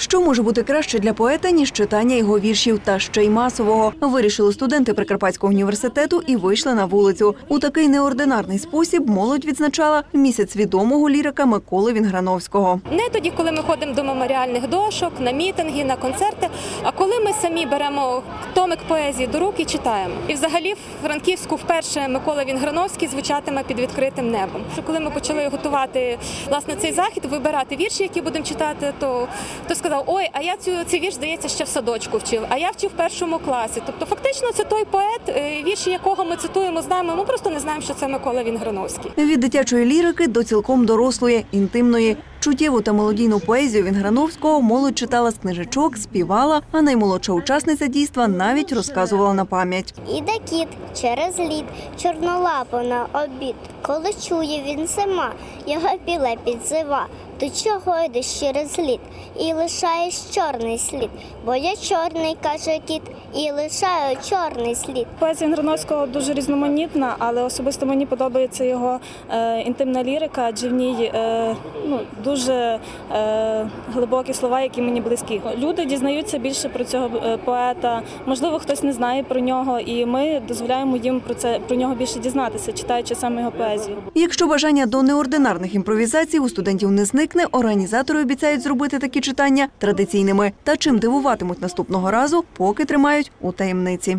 Що може бути краще для поета, ніж читання його віршів та ще й масового? Вирішили студенти Прикарпатського університету і вийшли на вулицю. У такий неординарний спосіб молодь відзначала місяць відомого лірика Миколи Вінграновського. Не тоді, коли ми ходимо до меморіальних дошок, на мітинги, на концерти, а коли ми самі беремо томик поезії до рук і читаємо. І взагалі в Франківську вперше Микола Вінграновський звучатиме під відкритим небом. Коли ми почали готувати власне цей захід, вибирати вірші, які будемо читати, то хто сказав: Ой, а я цю цей вірш здається ще в садочку вчив, а я вчив в першому класі. Тобто, фактично, це той поет, е, вірші якого ми цитуємо, знаємо. Ми просто не знаємо, що це Микола Вінграновський. Від дитячої лірики до цілком дорослої, інтимної. Чуттєву та мелодійну поезію Вінграновського молодь читала з книжечок, співала, а наймолодша учасниця дійства навіть розказувала на пам'ять. Іде кіт через лід, чорнолапо на обід. Коли чує він зима, його біле підзива. До чого йдеш через лід і лишаєш чорний слід? Бо я чорний, каже кіт, і лишаю чорний слід. Поезія Грановського дуже різноманітна, але особисто мені подобається його е, інтимна лірика, адже в ній е, ну, дуже е, глибокі слова, які мені близькі. Люди дізнаються більше про цього е, поета. Можливо, хтось не знає про нього, і ми дозволяємо їм про це про нього більше дізнатися, читаючи саме його поезію. Якщо бажання до неординарних імпровізацій у студентів не зникне, організатори обіцяють зробити такі читання традиційними. Та чим дивуватимуть наступного разу, поки тримають у таємниці.